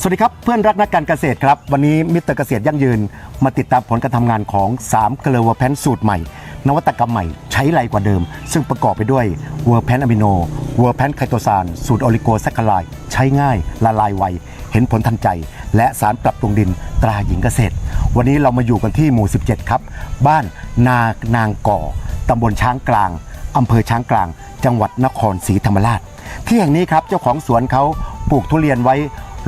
สวัสดีครับ เพื่อนรักนักการเกษตรครับ วันนี้มิตรเกษตรยั่งยืน มาติดตามผลการทำงานของ3เกลือวอร์แพนสูตรใหม่ นวัตกรรมใหม่ใช้ไรกว่าเดิม ซึ่งประกอบไปด้วยวอร์แพนอะมิโนวอร์แพนไคโตซานสูตรโอลิโกแซคคลายใช้ง่ายละลายไว เห็นผลทันใจ และสารปรับปรุงดินตราหญิงเกษตร วันนี้เรามาอยู่กันที่หมู่ 17 ครับ บ้านนานางก่อตำบลช้างกลางอำเภอช้างกลาง จังหวัดนครศรีธรรมราช ที่แห่งนี้ครับเจ้าของสวนเขาปลูกทุเรียนไว้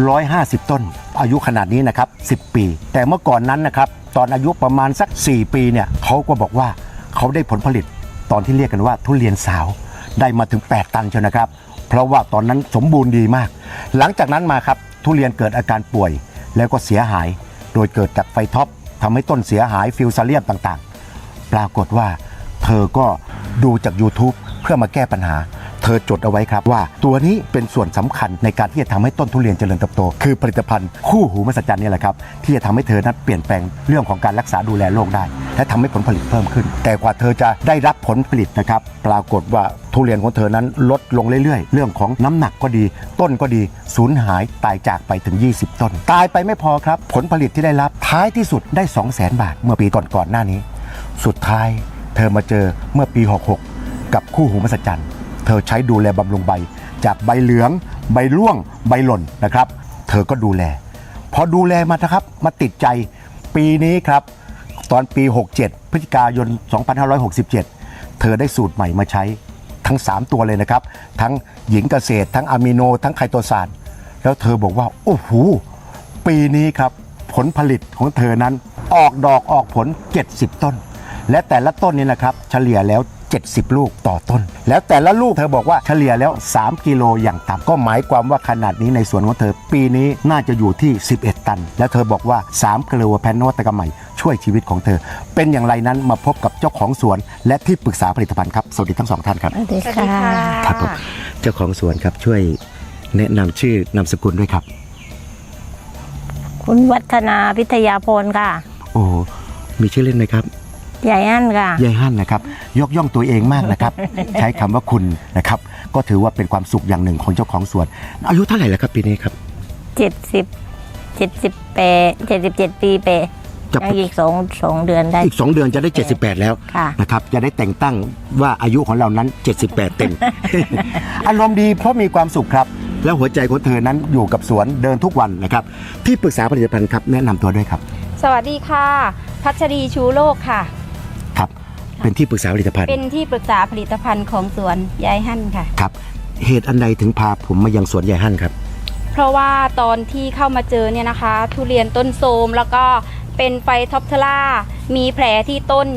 150 ต้น อายุขนาดนี้นะครับ 10 ปี แต่เมื่อก่อนนั้นนะครับ ตอนอายุประมาณสัก 4 ปีเนี่ยเขาก็บอกว่าเขาได้ผลผลิตตอนที่เรียกกันว่าทุเรียนสาวได้มาถึง 8 ตันเชียวนะครับ เพราะว่าตอนนั้นสมบูรณ์ดีมาก หลังจากนั้นมาครับทุเรียนเกิดอาการป่วยแล้วก็เสียหาย โดยเกิดจากไฟท็อปทำให้ต้นเสียหายฟิวซาเลียมต่างๆ ปรากฏว่าเธอก็ดูจาก YouTube เพื่อมาแก้ปัญหา เธอจดเอาไว้ครับว่า ตัวนี้เป็นส่วนสำคัญในการที่จะทำให้ต้นทุเรียนเจริญเติบโต คือผลิตภัณฑ์คู่หูมหัศจรรย์นี่แหละครับที่จะทำให้เธอนั้นเปลี่ยนแปลงเรื่องของการรักษาดูแลโรคได้ และทำให้ผลผลิตเพิ่มขึ้น แต่กว่าเธอจะได้รับผลผลิตนะครับปรากฏว่าทุเรียนของเธอนั้นลดลงเรื่อยๆ เรื่องของน้ำหนักก็ดี ต้นก็ดีสูญหายตายจากไปถึง 20 ต้น ตายไปไม่พอครับ ผลผลิตที่ได้รับท้ายที่สุดได้ 2 0 0 0 0 0 บาท เมื่อปีก่อนๆหน้านี้ สุดท้ายเธอมาเจอเมื่อปี 66 กับคู่หูมหัศจรรย์ เธอใช้ดูแลบำรุงใบ จากใบเหลือง ใบร่วง ใบหล่นนะครับ เธอก็ดูแล พอดูแลมานะครับมาติดใจปีนี้ครับ ตอนปี 67 พฤศจิกายน 2567 เธอได้สูตรใหม่มาใช้ทั้ง 3 ตัวเลยนะครับ ทั้งหญิงเกษตร ทั้งอะมิโน ทั้งไคโตซานแล้วเธอบอกว่า โอ้โห ปีนี้ครับผลผลิตของเธอนั้นออกดอกออกผล 70 ต้น และแต่ละต้นนี่นะครับ เฉลี่ยแล้ว 70 ลูกต่อต้น แล้วแต่ละลูกเธอบอกว่าเฉลี่ยแล้ว 3 กิโลอย่างต่ำก็หมายความว่าขนาดนี้ในสวนของเธอ ปีนี้น่าจะอยู่ที่ 11 ตัน และเธอบอกว่า 3 กิโลแพนนวัตกรรมใหม่ช่วยชีวิตของเธอ เป็นอย่างไรนั้นมาพบกับเจ้าของสวน และที่ปรึกษาผลิตภัณฑ์ครับสวัสดีทั้งสองท่านครับสวัสดีสวัสดีค่ะค่ะครับผมเจ้าของสวนครับช่วยแนะนำชื่อนามสกุลด้วยครับ คุณวัฒนาพิทยาพลค่ะ โอ้มีชื่อเล่นไหมครับ ใหญ่อันค่ะ ยายฮั่นนะครับ ยกย่องตัวเองมากนะครับ ใช้คำว่าคุณนะครับ ก็ถือว่าเป็นความสุขอย่างหนึ่งของเจ้าของสวน อายุเท่าไหร่แล้วครับปีนี้ครับ เจ็ดสิบเจ็ดสิบเปเจ็ดสิบเจ็ดปีเปจะ ยังอีกสองสองเดือนได้ อีก 2 เดือนจะได้ 78 แล้วค่ะ นะครับจะได้แต่งตั้งว่าอายุของเรานั้น 78 เต็ม อารมณ์ดีเพราะมีความสุขครับ แล้วหัวใจของเธอนั้นอยู่กับสวนเดินทุกวันนะครับ ที่ปรึกษาผลิตภัณฑ์ครับแนะนำตัวด้วยครับ สวัสดีค่ะ พัชรีชูโลกค่ะครับ เป็นที่ปรึกษาผลิตภัณฑ์เป็นที่ปรึกษาผลิตภัณฑ์ของสวนยายหั่นค่ะ ครับเหตุอันใดถึงพาผมมายังสวนยายฮั่นครับ เพราะว่าตอนที่เข้ามาเจอเนี่ยนะคะ ทุเรียนต้นโทรมแล้วก็เป็นไฟท็อปเทล่า มีแผลที่ต้น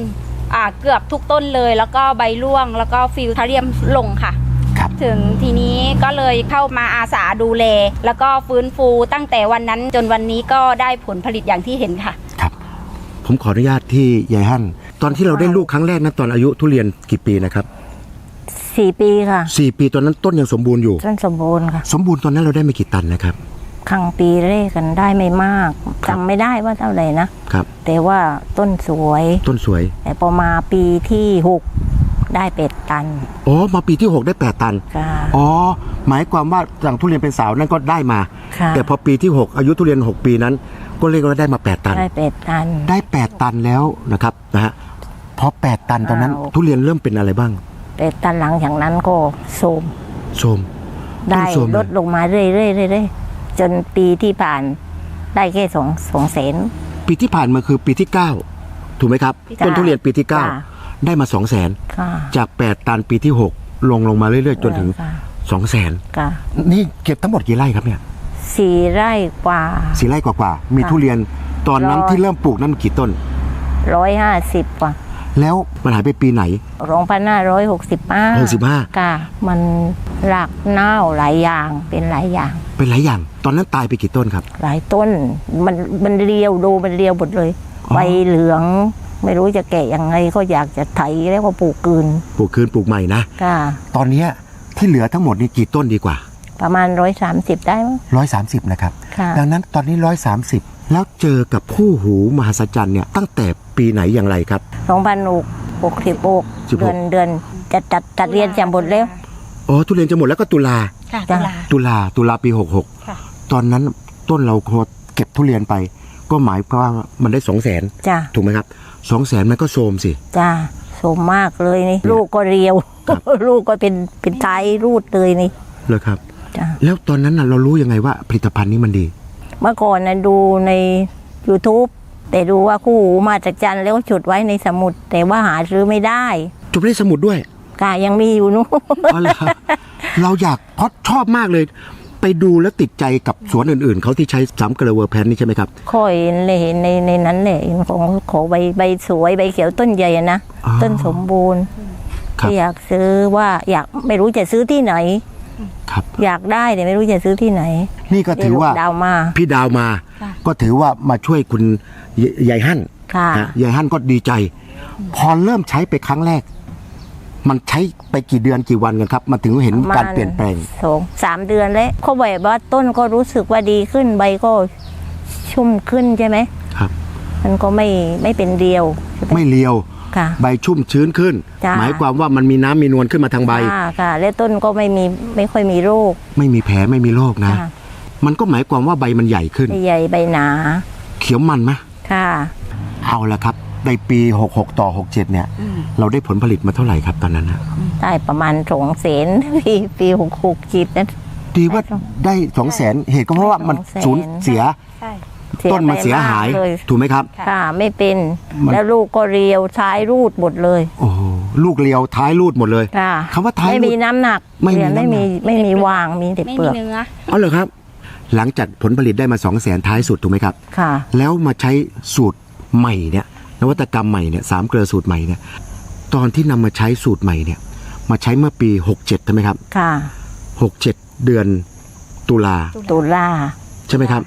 อ่าเกือบทุกต้นเลย แล้วก็ใบร่วง แล้วก็ฟิลทาเรียมลงค่ะครับถึงทีนี้ก็เลยเข้ามาอาสาดูแล แล้วก็ฟื้นฟูตั้งแต่วันนั้นจนวันนี้ก็ได้ผลผลิตอย่างที่เห็นค่ะ ครับ ผมขออนุญาตที่ยายฮั่น ตอนที่เราได้ลูกครั้งแรกนะตอนอายุทุเรียนกี่ปีนะครับสี่ปีค่ะสี่ปีตอนนั้นต้นยังสมบูรณ์อยู่ ต้นสมบูรณ์ค่ะ สมบูรณ์ตอนนั้นเราได้ไม่กี่ตันนะครับครั้งปีแรกกันได้ไม่มากจำไม่ได้ว่าเท่าไหร่นะครับ แต่ว่าต้นสวย ต้นสวย แต่พอมาปีที่หกได้เป็ดตันอ๋อมาปีที่ 6 ได้ 8 ตันค่ะอ๋อหมายความว่าสั่งทุเรียนเป็นสาวนั่นก็ได้มาค่ะแต่พอปีที่ 6 อายุทุเรียน 6 ปีนั้น ก็เรียกว่าได้มา 8 ตัน ได้เป็ดตัน ได้ 8 ตันแล้วนะครับนะฮะ พอ8ตันตอนนั้น อ้าว ทุเรียนเริ่มเป็นอะไรบ้างเป็ดตันหลังจากนั้นก็โทรมโทรมได้ต้นโทรมลดลงมาเรื่อยๆเรื่อยๆจนปีที่ผ่านได้แค่สองสองแสน ปีที่ผ่านมาคือปีที่9ถูกไหมครับจ้ะต้นทุเรียนปีที่จ้ะ9ได้มา2 0 0 0 0นค่ะ จาก8ตันปีที่6ลงลงมาเรื่อยๆ จนถึงค่ะ2 0 0 0 0นค่ะนี่เก็บทั้งหมดกี่ไร่ครับเนี่ยสี่ไร่กว่า สี่ไร่กว่าๆมีค่ะทุเรียนตอนนั้นร้อย ที่เริ่มปลูกนั้นมีกี่ต้น ร้อยห้าสิบกว่า แล้วมันหายไปปีไหนรองพันห้าร้อยหกสิบห้า65 ค่ะ มันหลักเน่าหลายอย่างเป็นหลายอย่าง เป็นหลายอย่าง ตอนนั้นตายไปกี่ต้นครับ หลายต้นมันมันเรียวดูมันเรียวหมดเลยอ๋อ ใบเหลือง ไม่รู้จะแกะยังไงก็อยากจะไถแล้วก็ปลูกกืนปลูกคืนปลูกใหม่นะ ค่ะ ตอนเนี้ยที่เหลือทั้งหมดนี่กี่ต้นดีกว่า ประมาณร้อยสามสิบได้มั้ง130นะครับ ค่ะ ดังนั้นตอนนี้ 130 แล้วเจอกับคู่หูมหัศจรรย์เนี่ยตั้งแต่ปีไหนอย่างไรครับสองพันหกหกสิบหกสิบหกเดือนเดือนจะจัดจัดเรียนจะหมดแล้วอ๋อทุเรียนจะหมดแล้วก็ตุลาค่ะจ้ะตุลาตุลาตุลาปี ค่ะ 66 ตอนนั้นต้นเราพอเก็บทุเรียนไป ก็หมายความว่ามันได้สองแสนจ้ะถูกไหมครับสองแสนมันก็โทรมสิ จ้ะสมมากเลยนี่ ลูกก็เรียว ครับ ลูกก็เป็นเป็นไทยรูดเลยนี่เลยครับ จ้ะแล้วตอนนั้นน่ะเรารู้ยังไงว่าผลิตภัณฑ์นี้มันดี เมื่อก่อนนะดูใน YouTube แต่ดูว่าคู่หูมาจากจันทร์แล้วจุดไว้ในสมุด แต่ว่าหาซื้อไม่ได้จบได้สมุดด้วยกายังมีอยู่นู้นอ๋อเหรอครับเราอยากเพราะชอบมากเลย ไปดูแล้วติดใจกับสวนอื่น ๆเขาที่ใช้สามเกลอเวอร์แพนนี่ใช่ไหมครับค่อยเห็นเลยเห็นในในนั้นเลยของขอใบใบสวยใบเขียวต้นใหญ่อะนะอ๋อต้นสมบูรณ์ครับที่อยากซื้อว่าอยากไม่รู้จะซื้อที่ไหน ครับอยากได้แต่ไม่รู้จะซื้อที่ไหน นี่ก็ถือว่าได้ลูกดาวมา พี่ดาวมาค่ะก็ถือว่ามาช่วยคุณยยายฮั่นค่ะนะยายฮั่นก็ดีใจ พอเริ่มใช้ไปครั้งแรก มันใช้ไปกี่เดือนกี่วันกันครับมาถึงเห็นการเปลี่ยนแปลงสองสามเดือนแล้วเขาแบบว่าต้นก็รู้สึกว่าดีขึ้นใบก็ชุ่มขึ้นใช่ไหมครับ มันก็ไม่ไม่เป็นเดียวใช่ไหมไม่เลียว ค่ะ ใบชุ่มชื้นขึ้น จ้ะ หมายความว่ามันมีน้ำมีนวลขึ้นมาทางใบ ค่ะค่ะ และต้นก็ไม่มีไม่ค่อยมีโรค ไม่มีแผลไม่มีโรคนะ ค่ะ มันก็หมายความว่าใบมันใหญ่ขึ้น ใบใหญ่ใบหนา เขียวมันไหมค่ะ เอาละครับ ในปี 66 ต่อ 67 เนี่ย เราได้ผลผลิตมาเท่าไหร่ครับตอนนั้นนะได้ประมาณสองแสนปีปีหกหกจิตนั้น ดีว่าได้สองแสนเหตุก็เพราะว่ามัน200,000สูญเสีย ใช่ ต้นมันเสียหายไปมกเลยถูกไหมครับค่ะ ไม่เป็นมันแล้วลูกก็เรียวท้ายรูดหมดเลยโอ้โหลูกเลียวท้ายรูดหมดเลยค่ะคำว่าท้ายไม่รูมีดน้ำหนักไม่มีเรียนไม่น้ำหนัมีกไม่มีวางมีแต่ไม่เปลืมีอกเนื้อเอาเหรอครับ หลังจากผลผลิตได้มา2 0 0แสนท้ายสุดถูกไหมครับค่ะ แล้วมาใช้สูตรใหม่เนี่ยนวัตกรรมใหม่เนี่ยสามเกลือสูตรใหม่เนี่ยตอนที่นำมาใช้สูตรใหม่เนี่ย มาใช้เมื่อปี67ใช่ไหมครับ ค่ะ67เดือนตุลาตุลาใช่ไหมครับ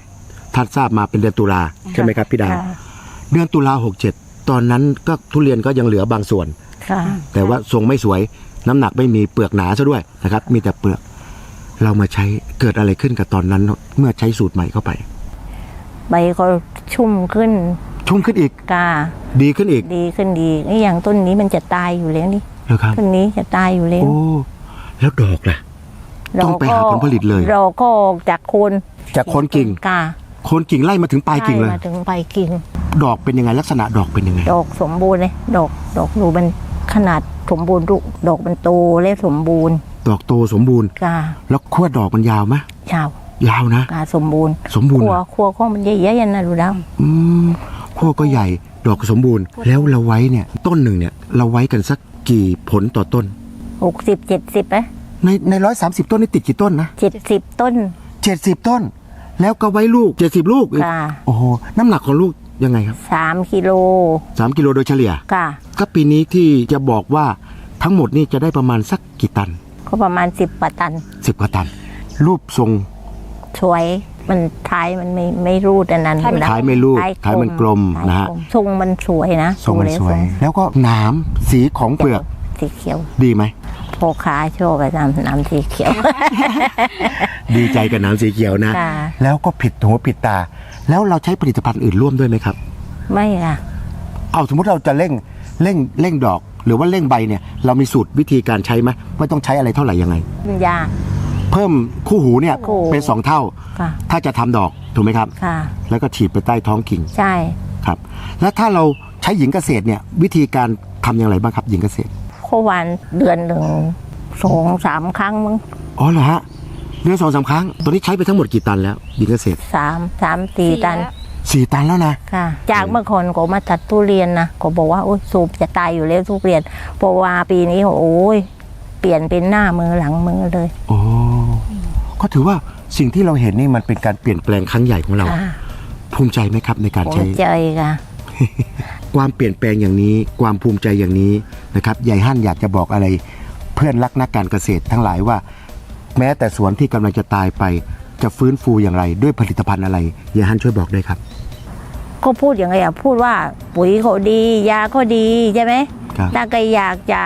ท่านทราบมาเป็นเดือนตุลาใช่ไหมครับพี่ดาวค่ะ เดือนตุลา67ตอนนั้นก็ทุเรียนก็ยังเหลือบางส่วน ค่ะ แต่ว่าทรงไม่สวยน้ำหนักไม่มีเปลือกหนาซะด้วยนะครับ มีแต่เปลือก เรามาใช้เกิดอะไรขึ้นกับตอนนั้น เมื่อใช้สูตรใหม่เข้าไป ใบก็ชุ่มขึ้นชุ่มขึ้นอีก กาดีขึ้นอีกดีขึ้นดีไอ้อย่างต้นนี้มันจะตายอยู่แล้วนี่แล้วครับ ต้นนี้จะตายอยู่แล้วโอ้แล้วดอกล่ะ ต้องไปหาผลผลิตเลย เราก็ออกจากโคนจากโคนกิ่ง กาโคนกิ่งไล่มาถึงปลายกิ่งเลยไล่มาถึงปลายกิ่ง ดอกเป็นยังไงลักษณะดอกเป็นยังไง ดอกสมบูรณ์เลยดอกดอกดูมันขนาดสมบูรณ์ลูกดอกมันโตและสมบูรณ์ดอกโตสมบูรณ์ กาแล้วขั้วดอกมันยาวไหมชาวยาวนะ กาสมบูรณ์สมบูรณ์ครัวเหรอ ครัวข้องมันใหญ่ๆนะดูแล้วอืมขั้วก็ใหญ่ดอกก็สมบูรณ์ แล้วเราไว้เนี่ย ต้นหนึ่งเนี่ย เราไว้กันสักกี่ผลต่อต้น หกสิบเจ็ดสิบไหมในในร้อยสามสิบต้นนี่ติดกี่ต้นนะเจ็ดสิบต้น เจ็ดสิบต้น แล้วก็ไว้ลูกเจ็ดสิบลูกอีกค่ะโอ้โหน้ำหนักของลูกยังไงครับสามกิโลสามกิโลโดยเฉลี่ย ค่ะ ก็ปีนี้ที่จะบอกว่าทั้งหมดนี่จะได้ประมาณสักกี่ตัน ก็ประมาณสิบกว่าตันสิบกว่าตัน รูปทรง สวยมันท้ายมันไม่ไม่รูดอันนั้นท้ายมันนะท้ายไม่รูดท้ายมันกลมท้ายนะฮะกลมทรงมันสวยนะทรงมันสวยดูแล้วก็หนามสีของเปลือก สีเขียว ดีไหม พอขาโชว์ไปน้ำน้ำสีเขียว ดีใจกับหนามสีเขียวนะ ค่ะ แล้วก็ผิดหูผิดตา แล้วเราใช้ผลิตภัณฑ์อื่นร่วมด้วยไหมครับ ไม่ค่ะ เอาสมมติเราจะเร่งเร่งเร่งดอก หรือว่าเร่งใบเนี่ยเรามีสูตรวิธีการใช้ไหมว่าต้องใช้อะไรเท่าไหร่ยังไง ยาเพิ่มคู่หูเนี่ยคู่หูเป็นสองเท่า ค่ะ ถ้าจะทำดอกถูกไหมครับ ค่ะ แล้วก็ฉีดไปใต้ท้องกิ่งใช่ ครับ แล้วถ้าเราใช้หญิงเกษตรเนี่ยวิธีการทำอย่างไรบ้างครับหญิงเกษตร โควันเดือนหนึ่งสองสามครั้งมั้งอ๋อเหรอฮะเดือนสองสามครั้งตัวนี้ใช้ไปทั้งหมดกี่ตันแล้วหญิงเกษตรสามสามสี่ตันแล้วสี่ตันแล้วนะค่ะ จากเมื่อก่อนก็มาตัดทุเรียนนะก็บอกว่าโอ้ยสูบจะตายอยู่แล้วทุเรียนเพราะว่าปีนี้โอ้ยเปลี่ยนเป็นหน้ามือหลังมือเลย โอ้ก็ถือว่าสิ่งที่เราเห็นนี่มันเป็นการเปลี่ยนแปลงครั้งใหญ่ของเรา ค่ะภูมิใจไหมครับในการโอ้ใช้ยใจค่ะ ความเปลี่ยนแปลงอย่างนี้ ความภูมิใจอย่างนี้ นะครับยายฮั่นอยากจะบอกอะไรเพื่อนรักนักการเกษตรทั้งหลายว่า แม้แต่สวนที่กำลังจะตายไปจะฟื้นฟูอย่างไร ด้วยผลิตภัณฑ์อะไรยายฮั่นช่วยบอกด้วยครับ ก็พูดอย่างไรอะพูดว่าปุ๋ยเขาดี ยาก็ดีใช่ไหมครับถ้าใครอยากจะ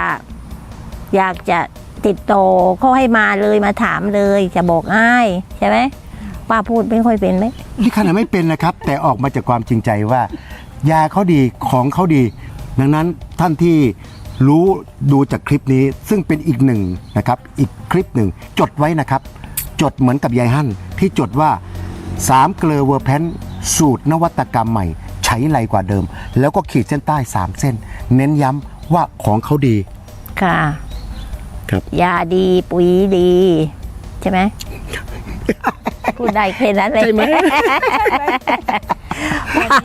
อยากจะติดต่อเขาให้มาเลยมาถามเลยจะบอกง่ายใช่ไหมป้าพูดไม่ค่อยเป็นไหมนี่ขนาดไม่เป็นนะครับ แต่ออกมาจากความจริงใจว่า ยาเขาดีของเขาดี ดังนั้นท่านที่ รู้ดูจากคลิปนี้ซึ่งเป็นอีกหนึ่งนะครับ อีกคลิปหนึ่งจดไว้นะครับ จดเหมือนกับยายฮั่นที่จดว่า3เกลอเวอร์แพนสูตรนวัตกรรมใหม่ ใช้ไรกว่าเดิม แล้วก็ขีดเส้นใต้ 3 เส้น เน้นย้ำว่าของเขาดี ค่ะ ครับยาดีปุ๋ยดี ใช่ไหม พูดได้แค่นั้นเลย ใช่ไหม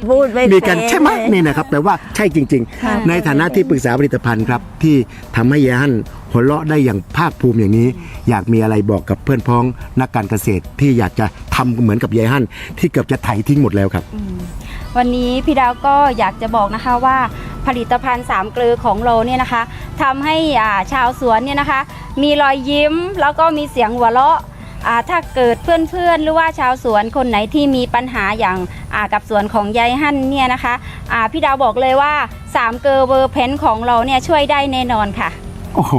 พูดไม่มีกันเป็นใช่ไหมนี่นะครับแปลว่าใช่จริงค่ะๆในฐานะที่ปรึกษาผลิตภัณฑ์ครับ ที่ทำให้ยายฮั่นหัวเราะได้อย่างภาคภูมิอย่างนี้ อยากมีอะไรบอกกับเพื่อนพ้องนักการเกษตรที่อยากจะทำเหมือนกับยายฮั่นที่เกือบจะไถทิ้งหมดแล้วครับ วันนี้พี่ดาวก็อยากจะบอกนะคะว่าผลิตภัณฑ์สามเกลือของเราเนี่ยนะคะทำให้อ่าชาวสวนเนี่ยนะคะ มีรอยยิ้มแล้วก็มีเสียงหัวเราะอ่า ถ้าเกิดเพื่อนๆ หรือว่าชาวสวนคนไหนที่มีปัญหาอย่างากับสวนของยายฮั่นเนี่ยนะคะพี่ดาวบอกเลยว่าสามเกอร์เวอร์เพนของเราเนี่ยช่วยได้แน่นอนค่ะ โอ้โห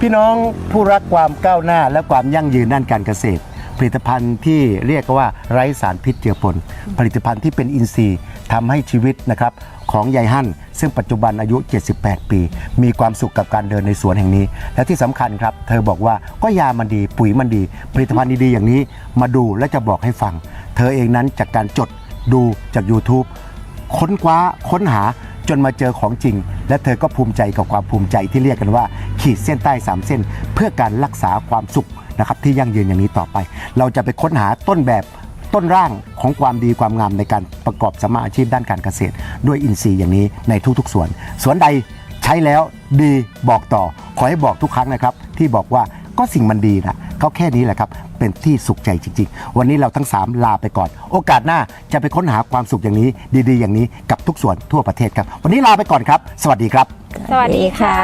พี่น้องผู้รักความก้าวหน้าและความยั่งยืนด้านการเกษตร ผลิตภัณฑ์ที่เรียกว่าไร้สารพิษเจือปนผลิตภัณฑ์ที่เป็นอินทรีย์ทำให้ชีวิตนะครับของยายฮั่น ซึ่งปัจจุบันอายุ 78 ปี มีความสุขกับการเดินในสวนแห่งนี้ และที่สำคัญครับ เธอบอกว่าก็ยามันดีปุ๋ยมันดี ผลิตภัณฑ์ดีๆอย่างนี้มาดูและจะบอกให้ฟัง เธอเองนั้นจากการจดดูจาก YouTube ค้นคว้าค้นหาจนมาเจอของจริง และเธอก็ภูมิใจกับความภูมิใจที่เรียกกันว่า ขีดเส้นใต้ 3 เส้น เพื่อการรักษาความสุข นะครับที่ยั่งยืนอย่างนี้ต่อไป เราจะไปค้นหาต้นแบบต้นร่างของความดีความงามในการประกอบสมมาอาชีพด้านการเกษตร ด้วยอินทรีย์อย่างนี้ในทุกๆสวน สวนใดใช้แล้วดีบอกต่อ ขอให้บอกทุกครั้งนะครับ ที่บอกว่าก็สิ่งมันดีนะก็แค่นี้แหละครับ เป็นที่สุขใจจริง ๆ วันนี้เราทั้ง 3 ลาไปก่อน โอกาสหน้าจะไปค้นหาความสุขอย่างนี้ ดีๆ อย่างนี้กับทุกส่วนทั่วประเทศครับ วันนี้ลาไปก่อนครับ สวัสดีครับ สวัสดีค่ะ